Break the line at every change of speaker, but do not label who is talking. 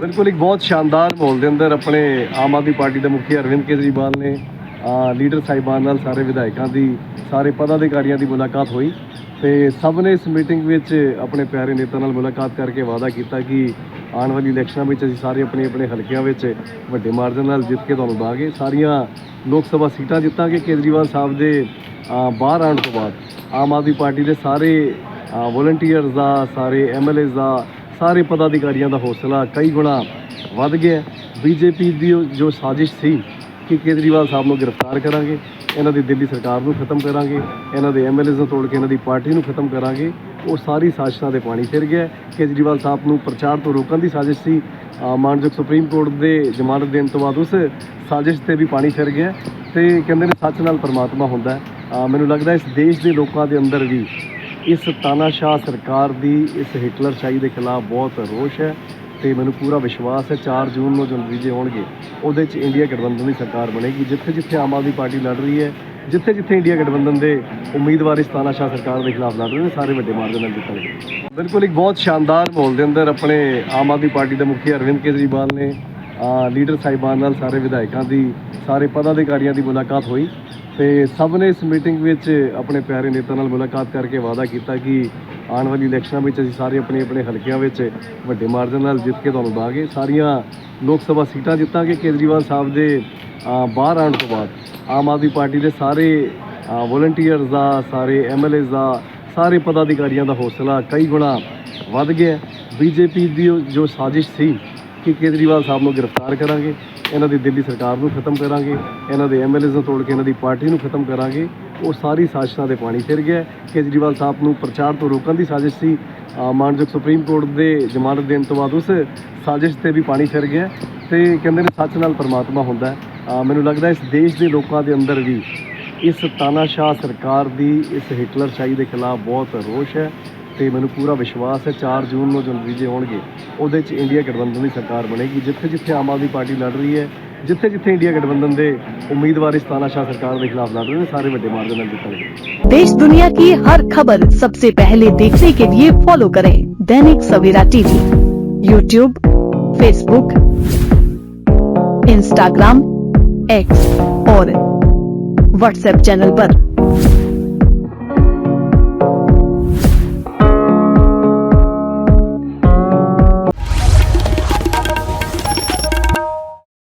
ਬਿਲਕੁਲ ਇੱਕ ਬਹੁਤ ਸ਼ਾਨਦਾਰ ਮਾਹੌਲ ਦੇ ਅੰਦਰ ਆਪਣੇ ਆਮ ਆਦਮੀ ਪਾਰਟੀ ਦੇ ਮੁਖੀ ਅਰਵਿੰਦ ਕੇਜਰੀਵਾਲ ਨੇ ਲੀਡਰ ਸਾਹਿਬਾਨ ਨਾਲ ਸਾਰੇ ਵਿਧਾਇਕਾਂ ਦੀ, ਸਾਰੇ ਪਦਾਧਿਕਾਰੀਆਂ ਦੀ ਮੁਲਾਕਾਤ ਹੋਈ ਤੇ ਸਭ ਨੇ ਇਸ ਮੀਟਿੰਗ ਵਿੱਚ ਆਪਣੇ ਪਿਆਰੇ ਨੇਤਾ ਨਾਲ ਮੁਲਾਕਾਤ ਕਰਕੇ ਵਾਅਦਾ ਕੀਤਾ ਕਿ ਆਉਣ ਵਾਲੀ ਇਲੈਕਸ਼ਨਾਂ ਵਿੱਚ ਅਸੀਂ ਸਾਰੇ ਆਪਣੇ ਆਪਣੇ ਹਲਕਿਆਂ ਵਿੱਚ ਵੱਡੇ ਮਾਰਜਨ ਨਾਲ ਜਿੱਤ ਕੇ ਤੁਹਾਨੂੰ ਦਾਂਗੇ। ਸਾਰੀਆਂ ਲੋਕ ਸਭਾ ਸੀਟਾਂ ਜਿੱਤਾਂਗੇ ਕੇਜਰੀਵਾਲ ਸਾਹਿਬ ਦੇ ਬਾਹਰ ਆਉਣ ਤੋਂ ਬਾਅਦ। ਆਮ ਆਦਮੀ ਪਾਰਟੀ ਦੇ ਸਾਰੇ ਵੋਲੰਟੀਅਰਸ ਦਾ, ਸਾਰੇ ਐਮਐਲਏਸ ਦਾ ਸਾਰੇ ਪਦਾਧਿਕਾਰੀਆਂ ਦਾ ਹੌਸਲਾ ਕਈ ਗੁਣਾ ਵੱਧ ਗਿਆ। ਬੀਜੇਪੀ ਦੀ ਉਹ ਜੋ ਸਾਜ਼ਿਸ਼ ਸੀ ਕਿ ਕੇਜਰੀਵਾਲ ਸਾਹਿਬ ਨੂੰ ਗ੍ਰਿਫਤਾਰ ਕਰਾਂਗੇ ਇਹਨਾਂ ਦੀ ਦਿੱਲੀ ਸਰਕਾਰ ਨੂੰ ਖਤਮ ਕਰਾਂਗੇ ਇਹਨਾਂ ਦੇ ਐਮਐਲਏਸ ਨੂੰ ਤੋੜ ਕੇ ਇਹਨਾਂ ਦੀ ਪਾਰਟੀ ਨੂੰ ਖਤਮ ਕਰਾਂਗੇ ਉਹ ਸਾਰੀ ਸਾਜ਼ਿਸ਼ਾਂ ਦੇ ਪਾਣੀ ਫਿਰ ਗਿਆ। ਕੇਜਰੀਵਾਲ ਸਾਹਿਬ ਨੂੰ ਪ੍ਰਚਾਰ ਤੋਂ ਰੋਕਣ ਦੀ ਸਾਜ਼ਿਸ਼ ਸੀ। ਅ, ਮਾਨਯੋਗ ਸੁਪਰੀਮ ਕੋਰਟ ਦੇ ਜ਼ਮਾਨਤ ਦੇਣ ਤੋਂ ਬਾਅਦ ਉਸ ਸਾਜ਼ਿਸ਼ ਤੇ ਵੀ ਪਾਣੀ ਫਿਰ ਗਿਆ ਤੇ ਕਹਿੰਦੇ ਨੇ ਸੱਚ ਨਾਲ ਪਰਮਾਤਮਾ ਹੁੰਦਾ। ਮੈਨੂੰ ਲੱਗਦਾ ਇਸ ਦੇਸ਼ ਦੇ ਲੋਕਾਂ ਦੇ ਅੰਦਰ ਵੀ ਇਸ ਤਾਨਾਸ਼ਾਹ ਸਰਕਾਰ ਦੀ ਇਸ ਹਿਟਲਰ ਸ਼ਾਹੀ ਦੇ ਖਿਲਾਫ ਬਹੁਤ ਰੋਸ਼ ਹੈ ਤੇ ਮੈਨੂੰ ਪੂਰਾ ਵਿਸ਼ਵਾਸ ਹੈ 4 ਜੂਨ ਨੂੰ ਜੋ ਨਤੀਜੇ ਹੋਣਗੇ, ਉਹਦੇ 'ਚ ਇੰਡੀਆ ਗਠਬੰਧਨ ਦੀ ਸਰਕਾਰ ਬਣੇਗੀ, ਜਿੱਥੇ ਜਿੱਥੇ ਆਮ ਆਦਮੀ ਪਾਰਟੀ ਲੜ ਰਹੀ ਹੈ, ਜਿੱਥੇ ਜਿੱਥੇ ਇੰਡੀਆ ਗਠਬੰਧਨ ਦੇ ਉਮੀਦਵਾਰ ਇਸ ਤਾਨਾਸ਼ਾਹ ਸਰਕਾਰ ਦੇ ਖਿਲਾਫ ਲੜ ਰਹੇ ਨੇ, ਸਾਰੇ ਵੱਡੇ ਮਾਰਦੇ ਨਾਲ ਜਿੱਤਣਗੇ। ਬਿਲਕੁਲ ਇੱਕ ਬਹੁਤ ਸ਼ਾਨਦਾਰ ਮਾਹੌਲ ਦੇ ਅੰਦਰ ਆਪਣੇ ਆਮ ਆਦਮੀ ਪਾਰਟੀ ਦੇ ਮੁਖੀ ਅਰਵਿੰਦ ਕੇਜਰੀਵਾਲ ਨੇ ਲੀਡਰ ਸਾਹਿਬਾਨ ਨਾਲ ਸਾਰੇ ਵਿਧਾਇਕਾਂ ਦੀ, ਸਾਰੇ ਪਦਾਧਿਕਾਰੀਆਂ ਦੀ ਮੁਲਾਕਾਤ ਹੋਈ ਤੇ ਸਭ ਨੇ ਇਸ ਮੀਟਿੰਗ ਵਿੱਚ ਆਪਣੇ ਪਿਆਰੇ ਨੇਤਾ ਨਾਲ ਮੁਲਾਕਾਤ ਕਰਕੇ ਵਾਅਦਾ ਕੀਤਾ ਕਿ ਆਉਣ ਵਾਲੀ ਇਲੈਕਸ਼ਨਾਂ ਵਿੱਚ ਅਸੀਂ ਸਾਰੇ ਆਪਣੇ ਆਪਣੇ ਹਲਕਿਆਂ ਵਿੱਚ ਵੱਡੇ ਮਾਰਜਨ ਨਾਲ ਜਿੱਤ ਕੇ ਤੁਹਾਨੂੰ ਦਾਂਗੇ ਸਾਰੀਆਂ ਲੋਕ ਸਭਾ ਸੀਟਾਂ ਜਿੱਤਾਂਗੇ ਕੇਜਰੀਵਾਲ ਸਾਹਿਬ ਦੇ ਬਾਹਰ ਆਉਣ ਤੋਂ ਬਾਅਦ। ਆਮ ਆਦਮੀ ਪਾਰਟੀ ਦੇ ਸਾਰੇ ਵੋਲੰਟੀਅਰਸ ਦਾ, ਸਾਰੇ ਐਮਐਲਏਸ ਦਾ, ਸਾਰੇ ਪਦਾਧਿਕਾਰੀਆਂ ਦਾ ਹੌਸਲਾ ਕਈ ਗੁਣਾ ਵੱਧ ਗਿਆ। ਬੀਜੇਪੀ ਦੀ ਜੋ ਸਾਜ਼ਿਸ਼ ਸੀ ਕਿ ਕੇਜਰੀਵਾਲ ਸਾਹਿਬ ਨੂੰ ਗ੍ਰਿਫਤਾਰ ਕਰਾਂਗੇ ਇਹਨਾਂ ਦੀ ਦਿੱਲੀ ਸਰਕਾਰ ਨੂੰ ਖਤਮ ਕਰਾਂਗੇ ਇਹਨਾਂ ਦੇ ਐਮਐਲਏਸ ਨੂੰ ਤੋੜ ਕੇ ਇਹਨਾਂ ਦੀ ਪਾਰਟੀ ਨੂੰ ਖਤਮ ਕਰਾਂਗੇ ਉਹ ਸਾਰੀ ਸਾਜ਼ਿਸ਼ਾਂ ਦੇ ਪਾਣੀ ਫਿਰ ਗਿਆ। ਕੇਜਰੀਵਾਲ ਸਾਹਿਬ ਨੂੰ ਪ੍ਰਚਾਰ ਤੋਂ ਰੋਕਣ ਦੀ ਸਾਜ਼ਿਸ਼ ਸੀ। ਅ, ਮਾਨਯੋਗ ਸੁਪਰੀਮ ਕੋਰਟ ਦੇ ਜ਼ਮਾਨਤ ਦੇਣ ਤੋਂ ਬਾਅਦ ਉਸ ਸਾਜ਼ਿਸ਼ ਤੇ ਵੀ ਪਾਣੀ ਫਿਰ ਗਿਆ ਤੇ ਕਹਿੰਦੇ ਨੇ ਸੱਚ ਨਾਲ ਪਰਮਾਤਮਾ ਹੁੰਦਾ ਮੈਨੂੰ ਲੱਗਦਾ ਇਸ ਦੇਸ਼ ਦੇ ਲੋਕਾਂ ਦੇ ਅੰਦਰ ਵੀ ਇਸ ਤਾਨਾਸ਼ਾਹ ਸਰਕਾਰ ਦੀ ਇਸ ਹਿਟਲਰਸ਼ਾਹੀ ਦੇ ਖਿਲਾਫ ਬਹੁਤ ਰੋਸ਼ ਹੈ। ਤੇ ਮੈਨੂੰ ਪੂਰਾ ਵਿਸ਼ਵਾਸ ਹੈ 4 ਜੂਨ ਨੂੰ ਜੋ ਨਤੀਜੇ ਹੋਣਗੇ ਉਹਦੇ 'ਚ ਇੰਡੀਆ ਗਠਬੰਧਨ ਦੀ ਸਰਕਾਰ ਬਣੇਗੀ ਜਿੱਥੇ ਜਿੱਥੇ ਆਮ ਆਦਮੀ ਪਾਰਟੀ ਲੜ ਰਹੀ ਹੈ ਜਿੱਥੇ ਜਿੱਥੇ ਇੰਡੀਆ ਗਠਬੰਧਨ ਦੇ ਉਮੀਦਵਾਰ ਇਸ ਤਾਨਾਸ਼ਾਹ ਸਰਕਾਰ ਦੇ ਖਿਲਾਫ ਲੜ ਰਹੇ ਨੇ ਸਾਰੇ ਵੱਡੇ ਮਾਰਜਨ ਨਾਲ ਜਿੱਤਣਗੇ
देश दुनिया की हर खबर सबसे पहले देखने के लिए फॉलो करें Dainik Savera TV YouTube Facebook Instagram X और व्हाट्सएप चैनल पर।